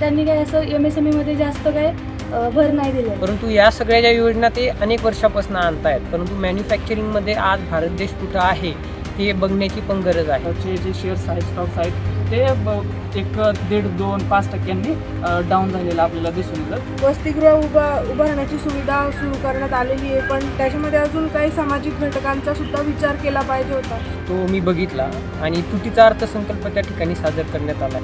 त्यांनी काय असं एम एस एम ईमध्ये जास्त काय भर नाही दिलेलं. परंतु या सगळ्या ज्या योजना ते अनेक वर्षापासून आणतायत. परंतु मॅन्युफॅक्चरिंगमध्ये आज भारत देश कुठं आहे हे बघण्याची पण गरज आहे. चे जे शेअर्स आहेत स्टॉक्स आहेत ते ब- एक दीड दोन पाच टक्क्यांनी डाऊन झालेलं आपल्याला दिसून येतं. वसतिगृह उभा उभारण्याची सुविधा सुरू करण्यात आलेली आहे पण त्याच्यामध्ये अजून काही सामाजिक घटकांचा सुद्धा विचार केला पाहिजे होता. तो मी बघितला आणि तुटीचा अर्थसंकल्प त्या ठिकाणी सादर करण्यात आला.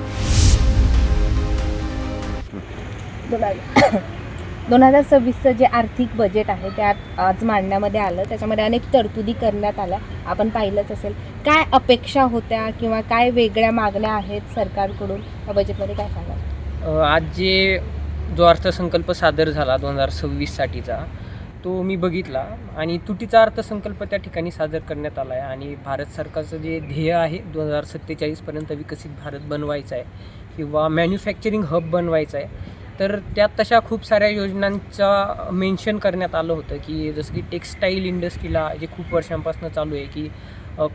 दोन हजार सव्वीसचं जे आर्थिक बजेट आहे त्यात आज मांडण्यामध्ये आलं. त्याच्यामध्ये अनेक तरतुदी करण्यात आल्या. आपण पाहिलंच असेल. काय अपेक्षा होत्या किंवा काय वेगळ्या मागण्या आहेत सरकारकडून? या बजेटमध्ये काय सांगाल? आज जे जो अर्थसंकल्प सादर झाला दोन हजार सव्वीससाठीचा तो मी बघितला. आणि तुटीचा अर्थसंकल्प त्या ठिकाणी सादर करण्यात आला आहे आणि भारत सरकारचं जे ध्येय आहे दोन हजार सत्तेचाळीसपर्यंत विकसित भारत बनवायचा आहे किंवा मॅन्युफॅक्चरिंग हब बनवायचा आहे तर त्यात तशा खूप साऱ्या योजनांचा मेन्शन करण्यात आलं होतं की जसं की टेक्स्टाईल इंडस्ट्रीला जे खूप वर्षांपासून चालू आहे की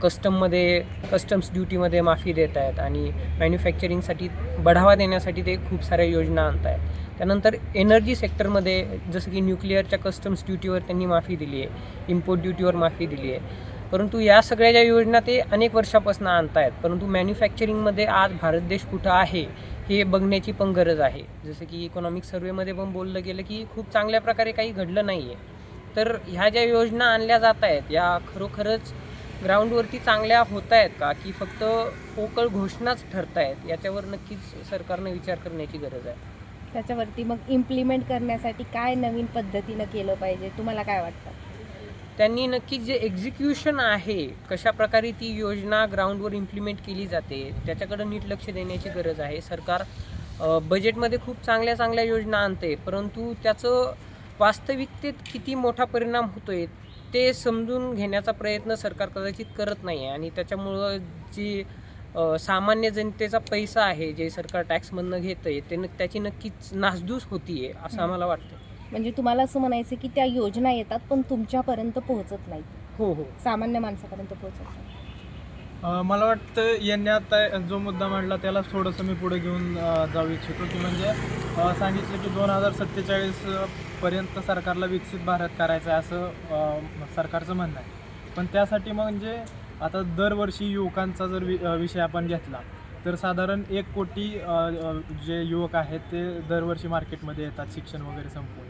कस्टममध्ये कस्टम्स ड्युटीमध्ये माफी देत आहेत आणि मॅन्युफॅक्चरिंगसाठी बढावा देण्यासाठी ते खूप साऱ्या योजना आणत आहेत त्यानंतर एनर्जी सेक्टरमध्ये जसं की न्यूक्लिअरच्या कस्टम्स ड्युटीवर त्यांनी माफी दिली आहे इम्पोर्ट ड्युटीवर माफी दिली आहे. परंतु या सगळ्या ज्या योजना ते अनेक वर्षापासून आणत आहेत परंतु मॅन्युफॅक्चरिंगमध्ये आज भारत देश कुठं आहे हे बघण्याची पण गरज आहे. जसं की इकॉनॉमिक सर्वेमध्ये पण बोललं गेलं की खूप चांगल्या प्रकारे काही घडलं नाही आहे तर ह्या ज्या योजना आणल्या जात आहेत या खरोखरच ग्राउंडवरती चांगल्या होत आहेत का? की फक्त पोकळ घोषणाच ठरत आहेत याच्यावर नक्कीच सरकारनं विचार करण्याची गरज आहे. त्याच्यावरती मग इम्प्लिमेंट करण्यासाठी काय नवीन पद्धतीनं केलं पाहिजे? तुम्हाला काय वाटतं? त्यांनी नक्कीच जे एक्झिक्युशन आहे कशा प्रकारे ती योजना ग्राउंडवर इम्प्लिमेंट केली जाते त्याच्याकडं नीट लक्ष देण्याची गरज आहे. सरकार बजेटमध्ये खूप चांगल्या चांगल्या योजना आणते परंतु त्याचं वास्तविकतेत किती मोठा परिणाम होतोय ते समजून घेण्याचा प्रयत्न सरकार कदाचित करत नाही आहे आणि त्याच्यामुळं जी सामान्य जनतेचा पैसा आहे जे सरकार टॅक्समधनं घेतं आहे ते न त्याची नक्कीच नासधूस होती आहे असं आम्हाला वाटतं म्हणजे तुम्हाला असं म्हणायचं की त्या योजना येतात पण तुमच्यापर्यंत पोहोचत नाहीत. हो हो. सामान्य माणसापर्यंत पोहोचत नाही अ, मला वाटतं यांनी आता जो मुद्दा मांडला त्याला थोडंसं मी पुढे घेऊन अ, जाऊ इच्छितो की म्हणजे अ, सांगितलं की दोन हजार सत्तेचाळीस पर्यंत सरकारला विकसित भारत करायचं आहे असं अ, सरकारचं म्हणणं आहे. पण त्यासाठी म्हणजे आता दरवर्षी युवकांचा जर वि अ, विषय आपण घेतला तर साधारण एक कोटी अ, अ, जे युवक आहेत ते दरवर्षी मार्केटमध्ये येतात शिक्षण वगैरे संपवून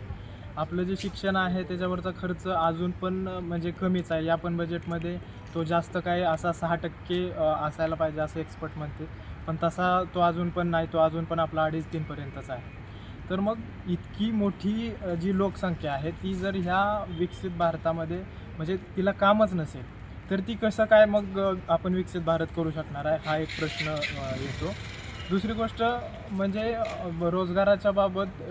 आपलं जे शिक्षण आहे त्याच्यावरचा खर्च अजून पण म्हणजे कमीच आहे. या पण बजेटमध्ये तो जास्त काय असा सहा टक्के असायला पाहिजे असं एक्सपर्ट म्हणते पण तसा तो अजून पण नाही. तो अजून पण आपला अडीच तीनपर्यंतच आहे. तर मग इतकी मोठी जी लोकसंख्या आहे ती जर ह्या विकसित भारतामध्ये म्हणजे तिला कामच नसेल तर ती कसं काय मग आपण विकसित भारत करू शकणार आहे? हा एक प्रश्न येतो. दुसरी गोष्ट म्हणजे रोजगाराच्या बाबत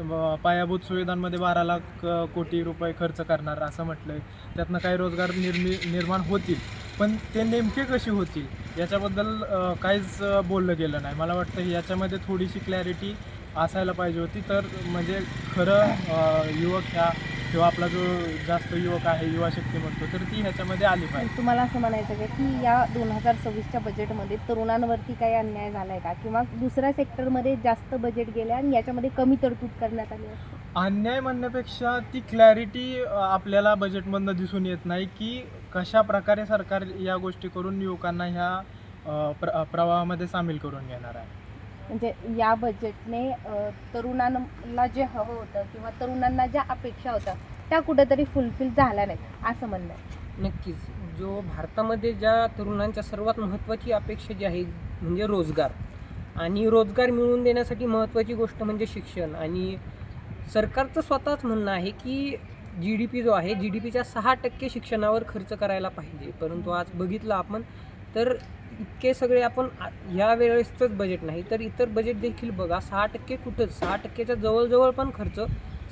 पायाभूत सुविधांमध्ये बारा लाख कोटी रुपये खर्च करणार असं म्हटलं आहे त्यातनं काही रोजगार निर्मि निर्माण होतील पण ते नेमके कसे होतील याच्याबद्दल काहीच बोललं गेलं नाही. मला वाटतं याच्यामध्ये थोडीशी क्लॅरिटी असायला पाहिजे होती. तर म्हणजे खरं युवक ह्या किंवा आपला जो जास्त युवक आहे युवा शक्ती म्हणतो तर ती ह्याच्यामध्ये आली पाहिजे. तुम्हाला असं म्हणायचं का की या दोन हजार सव्वीसच्या बजेटमध्ये तरुणांवरती काही अन्याय झाला आहे का? किंवा दुसऱ्या सेक्टरमध्ये जास्त बजेट गेले आणि याच्यामध्ये कमी तरतूद करण्यात आली अन्याय म्हणण्यापेक्षा ती क्लॅरिटी आपल्याला बजेटमधनं दिसून येत नाही की कशा प्रकारे सरकार या गोष्टी करून युवकांना ह्या प्र प्रवाहामध्ये सामील करून घेणार आहे. म्हणजे या बजेटने तरुणांना जे हवं होतं किंवा तरुणांना ज्या अपेक्षा होत्या त्या कुठेतरी फुलफिल झाल्या नाहीत असं म्हणणं आहे. नक्कीच. जो भारतामध्ये ज्या तरुणांच्या सर्वात महत्त्वाची अपेक्षा जी आहे म्हणजे रोजगार. आणि रोजगार मिळवून देण्यासाठी महत्त्वाची गोष्ट म्हणजे शिक्षण. आणि सरकारचं स्वतःच म्हणणं आहे की जी डी पी जो आहे जी डी पीच्या सहा टक्के शिक्षणावर खर्च करायला पाहिजे. परंतु आज बघितलं आपण तर इतके सगळे आपण ह्या वेळेसचंच बजेट नाही तर इतर बजेट देखील बघा सहा टक्के कुठंच सहा टक्क्याच्या जवळजवळ पण खर्च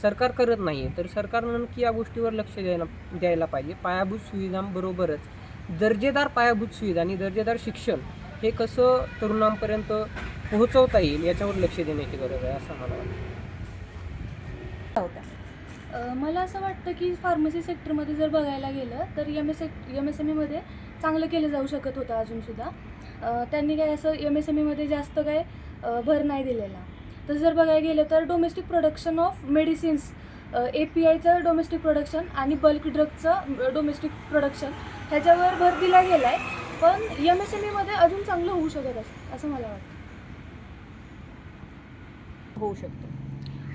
सरकार करत नाही आहे तर सरकारनं नक्की या गोष्टीवर लक्ष द्यायला द्यायला पाहिजे. पायाभूत सुविधांबरोबरच दर्जेदार पायाभूत सुविधा आणि दर्जेदार शिक्षण हे कसं तरुणांपर्यंत पोहोचवता येईल याच्यावर लक्ष देण्याची गरज आहे असं मला वाटतं. मला असं वाटतं की फार्मसी सेक्टरमध्ये जर बघायला गेलं तर M S M S M ईमध्ये चांगलं केलं जाऊ शकत होतं अजूनसुद्धा. त्यांनी काय असं एम एस एम ईमध्ये जास्त काय भर नाही दिलेला. तसं जर बघायला गेलं तर domestic production of medicines A P आयचं domestic production आणि बल्क ड्रगचं डोमेस्टिक प्रोडक्शन ह्याच्यावर भर दिला गेला आहे पण एम एस एम ईमध्ये अजून चांगलं होऊ शकत असतं असं मला वाटतं. होऊ शकतं.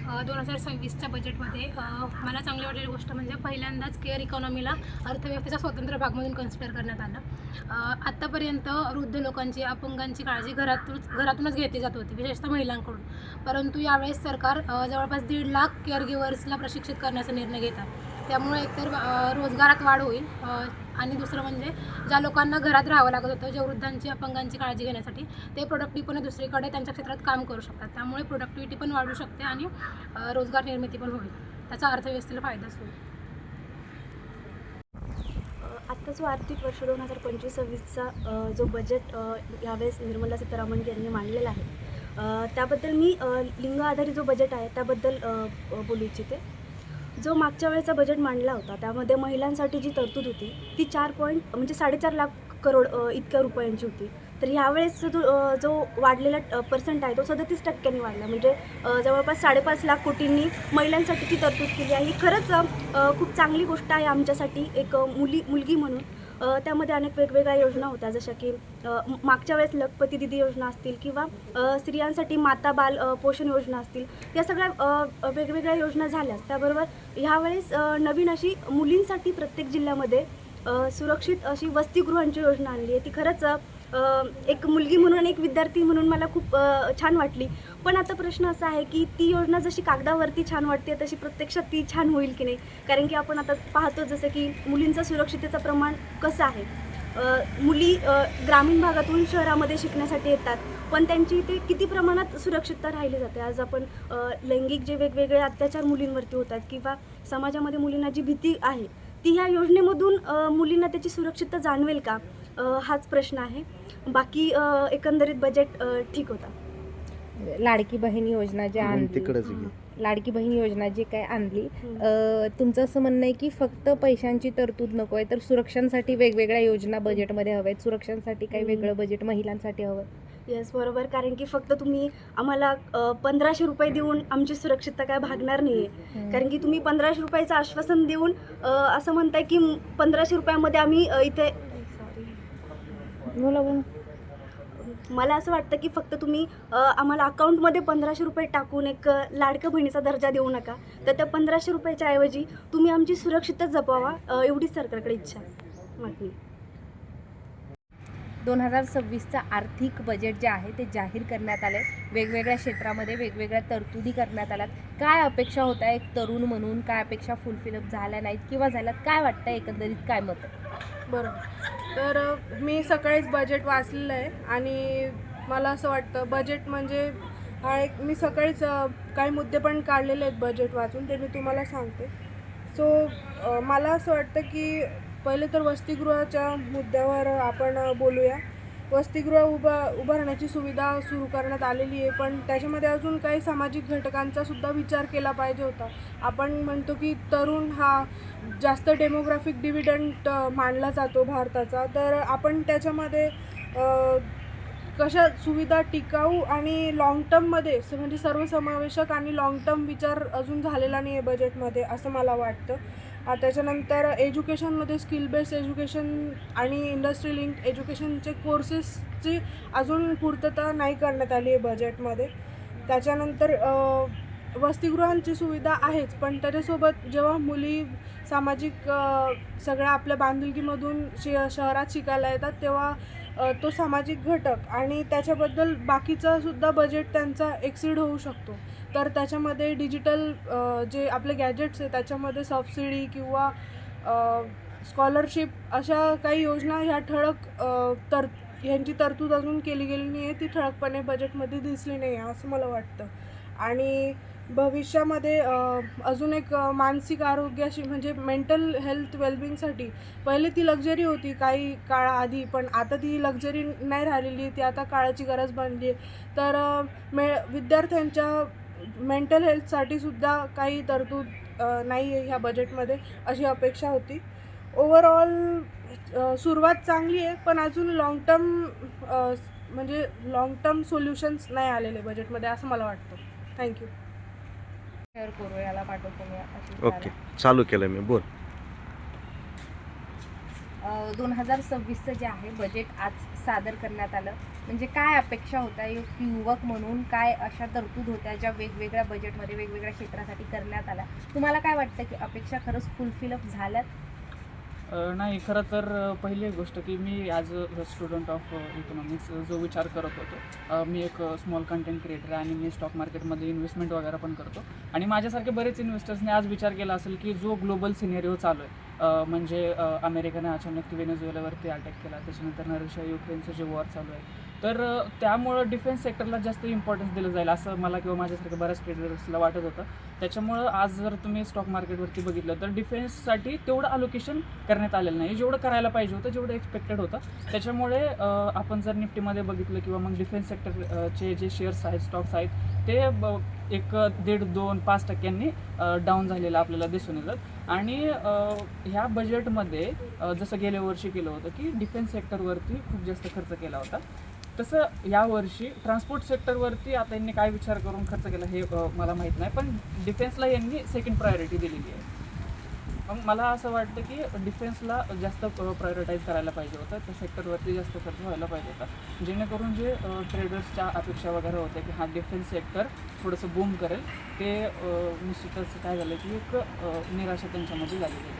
दोन हजार सव्वीसच्या बजेटमध्ये मला चांगली वाटलेली गोष्ट म्हणजे पहिल्यांदाच केअर इकॉनॉमीला अर्थव्यवस्थेचा स्वतंत्र भाग म्हणून कन्सिडर करण्यात आलं. आत्तापर्यंत वृद्ध लोकांची अपंगांची काळजी घरातूनच घरातूनच घेतली जात होती विशेषतः महिलांकडून. परंतु यावेळेस सरकार जवळपास दीड लाख केअर गिवर्सला प्रशिक्षित करण्याचा निर्णय घेतात त्यामुळे एकतर रोजगारात वाढ होईल. आणि दुसरं म्हणजे ज्या लोकांना घरात राहावं लागत होतं ज्या वृद्धांची अपंगांची काळजी घेण्यासाठी ते प्रोडक्टिव्हपणे दुसरीकडे त्यांच्या क्षेत्रात काम करू शकतात. त्यामुळे प्रोडक्टिव्हिटी पण वाढू शकते आणि रोजगार निर्मिती पण होईल. त्याचा अर्थव्यवस्थेला फायदाच होईल. आत्ताच आर्थिक वर्ष दोन हजार पंचवीस सव्वीसचा जो बजेट यावेळेस निर्मला सीतारामन यांनी मांडलेला आहे. त्याबद्दल मी लिंग आधारित जो बजेट आहे त्याबद्दल बोलू इच्छिते. जो मागच्या वेळेचा बजेट मांडला होता त्यामध्ये महिलांसाठी जी तरतूद होती ती चार पॉईंट म्हणजे साडेचार लाख करोड इतक्या रुपयांची होती. तर ह्यावेळेस जो जो वाढलेला पर्सेंट आहे तो सदतीस टक्क्यांनी वाढला. म्हणजे जवळपास साडेपाच लाख कोटींनी महिलांसाठी ती तरतूद केली आहे. ही खरंच खूप चांगली गोष्ट आहे आमच्यासाठी एक मुली मुलगी म्हणून. त्यामध्ये अनेक वेगवेगळ्या योजना होत्या जशा की मागच्या वेळेस लखपती दिदी योजना असतील किंवा स्त्रियांसाठी माता बाल पोषण योजना असतील या सगळ्या वेगवेगळ्या योजना झाल्याच त्याबरोबर ह्यावेळेस नवीन अशी मुलींसाठी प्रत्येक जिल्ह्यामध्ये सुरक्षित अशी वसतिगृहांची योजना आणली आहे. ती खरंच एक मुलगी म्हणून आणि एक विद्यार्थी म्हणून मला खूप छान वाटली. पण आता प्रश्न असा आहे की ती योजना जशी कागदावरती छान वाटते तशी प्रत्यक्षात ती छान होईल की नाही? कारण की आपण आता पाहतो जसं की मुलींचं सुरक्षितेचं प्रमाण कसं आहे? मुली ग्रामीण भागातून शहरामध्ये शिकण्यासाठी येतात पण त्यांची इथे किती प्रमाणात सुरक्षितता राहिली जाते? आज आपण लैंगिक जे वेगवेगळे अत्याचार मुलींवरती होतात किंवा समाजामध्ये मुलींना जी भीती आहे ती ह्या योजनेमधून मुलींना त्याची सुरक्षितता जाणवेल का? हाच प्रश्न आहे. बाकी एकंदरीत बजेट ठीक होता. लाडकी बहीण योजना जी आणली. लाडकी बहीण योजना जी काय आणली तुमचं असं म्हणणं आहे की फक्त पैशांची तरतूद नको आहे तर सुरक्षांसाठी वेगवेगळ्या योजना बजेटमध्ये हव्या आहेत सुरक्षांसाठी काही. वेगळं बजेट महिलांसाठी हवं. येस बरोबर. कारण की फक्त तुम्ही आम्हाला पंधराशे रुपये देऊन आमची सुरक्षितता काय भागणार नाही आहे कारण की तुम्ही पंधराशे रुपयाचं आश्वासन देऊन असं म्हणताय की पंधराशे रुपयामध्ये आम्ही इथे बोला बोला. मला असं वाटतं की फक्त तुम्ही अ, आम्हाला अकाउंटमध्ये पंधराशे रुपये टाकून एक अ, लाडक्या बहिणीचा दर्जा देऊ नका. तर त्या पंधराशे रुपयाच्या ऐवजी तुम्ही आमची सुरक्षितता जपावा अ, एवढीच सरकारकडे इच्छा आहे मागणी दोन हजार सव्वीसचं आर्थिक बजेट जे आहे ते जाहीर करण्यात आले वेगवेगळ्या क्षेत्रामध्ये वेगवेगळ्या तरतुदी करण्यात आल्यात. काय अपेक्षा होत्या एक तरुण म्हणून काय अपेक्षा फुलफिलअप झाल्या नाहीत किंवा झाल्यात? काय वाटतं एकंदरीत? काय मत? बरोबर. तर मी सकाळीच बजेट वाचलेलं आहे आणि मला असं वाटतं बजेट म्हणजे हा एक मी सकाळीच काही मुद्दे पण काढलेले आहेत बजेट वाचून ते मी तुम्हाला सांगते. सो मला असं वाटतं की पहिले तर वसतिगृहाच्या मुद्द्यावर आपण बोलूया. वसतिगृह उभा उभारण्याची सुविधा सुरू करण्यात आलेली आहे पण त्याच्यामध्ये अजून काही सामाजिक घटकांचा सुद्धा विचार केला पाहिजे होता. आपण म्हणतो की तरुण हा जास्त डेमोग्राफिक डिव्हिडंट मानला जातो भारताचा. तर आपण त्याच्यामध्ये कशा सुविधा टिकाऊ आणि लाँग टर्ममध्ये म्हणजे सर्वसमावेशक आणि लाँग टर्म विचार अजून झालेला नाही आहे बजेटमध्ये असं मला वाटतं. त्याच्यानंतर एज्युकेशनमध्ये स्किल बेस्ड एज्युकेशन आणि इंडस्ट्री लिंक एज्युकेशनचे कोर्सेसची अजून पूर्तता नाही करण्यात आली आहे बजेटमध्ये त्याच्यानंतर वसतिगृहांची सुविधा आहेच पण त्याच्यासोबत जेव्हा मुली सामाजिक सगळ्या आपल्या बांधिलकीमधून शि शहरात शिकायला येतात तेव्हा तो सामाजिक घटक आणि त्याच्याबद्दल बाकीचा सुद्धा बजेट त्यांचा एक्सिड होऊ शकतो. तर त्याच्यामध्ये डिजिटल जे आपले गॅजेट्स आहे त्याच्यामध्ये सबसिडी किंवा स्कॉलरशिप अशा काही योजना ह्या ठळक तर ह्यांची तरतूद अजून केली गेली नाही आहे ती ठळकपणे बजेटमध्ये दिसली नाही आहे असं मला वाटतं. आणि भविष्यामध्ये अजून एक मानसिक आरोग्याशी म्हणजे मेंटल हेल्थ वेलबिंगसाठी पहिले ती लक्झरी होती काही काळाआधी पण आता ती लक्झरी नाही राहिलेली ती आता काळाची गरज बनली आहे. तर मे विद्यार्थ्यांच्या मेंटल हेल्थसाठी सुद्धा काही तरतूद नाही आहे ह्या बजेटमध्ये अशी अपेक्षा होती. ओव्हरऑल सुरुवात चांगली आहे पण अजून लाँग टर्म म्हणजे लाँग टर्म सोल्युशन्स नाही आलेले बजेटमध्ये असं मला वाटतं. थँक्यू शेअर करू याला पाठवतो मी अशी ओके चालू केलं मी बोल. दोन हजार सव्वीसचं जे आहे बजेट आज सादर करण्यात आलं. म्हणजे काय अपेक्षा होत्या? युवक म्हणून काय अशा तरतूद होत्या ज्या वेगवेगळ्या बजेटमध्ये वेगवेगळ्या क्षेत्रासाठी करण्यात आल्या? तुम्हाला काय वाटतं की अपेक्षा खरंच फुलफिलअप झाल्यात? नाही खरं तर पहिली एक गोष्ट की मी as a student of economics जो विचार करत होतो मी एक स्मॉल कंटेंट क्रिएटर आहे आणि मी स्टॉक मार्केटमध्ये इन्व्हेस्टमेंट वगैरे पण करतो. आणि माझ्यासारखे बरेच इन्व्हेस्टर्सने आज विचार केला असेल की जो ग्लोबल सिनेरिओ चालू आहे म्हणजे अमेरिकेने अचानक वेनेझुएलावरती अटॅक केला. त्याच्यानंतर रशिया युक्रेनचं जे वॉर चालू आहे. तर त्यामुळं डिफेन्स सेक्टरला जास्त इम्पॉर्टन्स दिलं जाईल असं मला किंवा माझ्यासारख्या बऱ्याच ट्रेडर्सला वाटत होतं. त्याच्यामुळं आज जर तुम्ही स्टॉक मार्केटवरती बघितलं तर डिफेन्ससाठी तेवढं अलोकेशन करण्यात आलेलं नाही. जेवढं करायला पाहिजे होतं जेवढं एक्सपेक्टेड होतं. त्याच्यामुळे आपण जर निफ्टीमध्ये बघितलं किंवा मग डिफेन्स सेक्टरचे जे शेअर्स आहेत स्टॉक्स आहेत ते ब- एक दीड दोन पाच टक्क्यांनी डाऊन झालेलं आपल्याला दिसून येतात आणि ह्या बजेटमध्ये जसं गेल्या वर्षी केलं होतं की डिफेन्स सेक्टरवरती खूप जास्त खर्च केला होता. तसं यावर्षी ट्रान्सपोर्ट सेक्टरवरती आता यांनी काय विचार करून खर्च केला हे मला माहीत नाही पण डिफेन्सला यांनी सेकंड प्रायोरिटी दिलेली आहे. मग मला असं वाटतं की डिफेन्सला जास्त प्रायोरिटाईज करायला पाहिजे होतं. त्या सेक्टरवरती जास्त खर्च व्हायला पाहिजे होता. जेणेकरून जे ट्रेडर्सच्या अपेक्षा वगैरे होत्या की हा डिफेन्स सेक्टर थोडंसं बूम करेल ते निश्चितच काय झालं की एक निराशा त्यांच्यामध्ये झालेली आहे.